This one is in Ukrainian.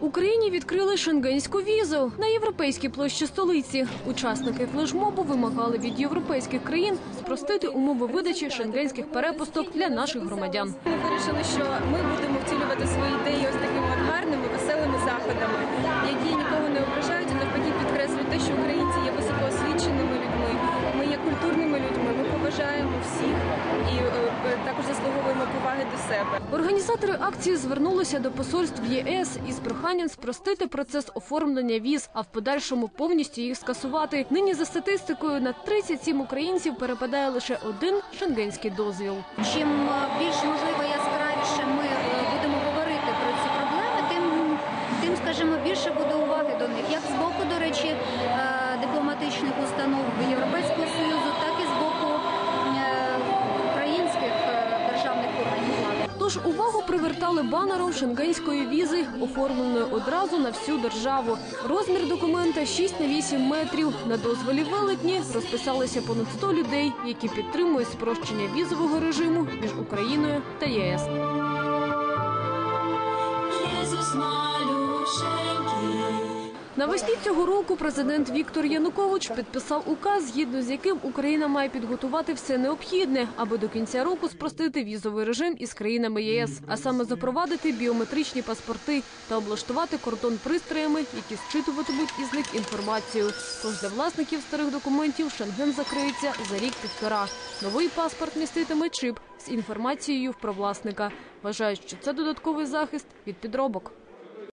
Україні відкрили шенгенську візу на європейській площі столиці. Учасники флешмобу вимагали від європейських країн спростити умови видачі шенгенських перепусток для наших громадян. Ми вирішили, що ми будемо втілювати заслуговуємо поваги до себе. Організатори акції звернулися до посольств ЄС із проханням спростити процес оформлення віз, а в подальшому повністю їх скасувати. Нині за статистикою на 37 українців перепадає лише один шенгенський дозвіл. Чим е, більш можливо яскравіше ми е, будемо говорити про ці проблеми, тим, тим скажімо, більше буде уваги до них, як з боку, до речі, Тож увагу привертали банером шенгенської візи, оформленої одразу на всю державу. Розмір документа 6 на 8 метрів. На дозволі велетні розписалися понад 100 людей, які підтримують спрощення візового режиму між Україною та ЄС. Jezus maluszeńki. Навесні цього року президент Віктор Янукович підписав указ, згідно з яким Україна має підготувати все необхідне, аби до кінця року спростити візовий режим із країнами ЄС, а саме запровадити біометричні паспорти та облаштувати кордон пристроями, які зчитуватимуть із них інформацію. Тож для власників старих документів Шенген закриється за рік-півтора. Новий паспорт міститиме чип з інформацією про власника. Вважають, що це додатковий захист від підробок.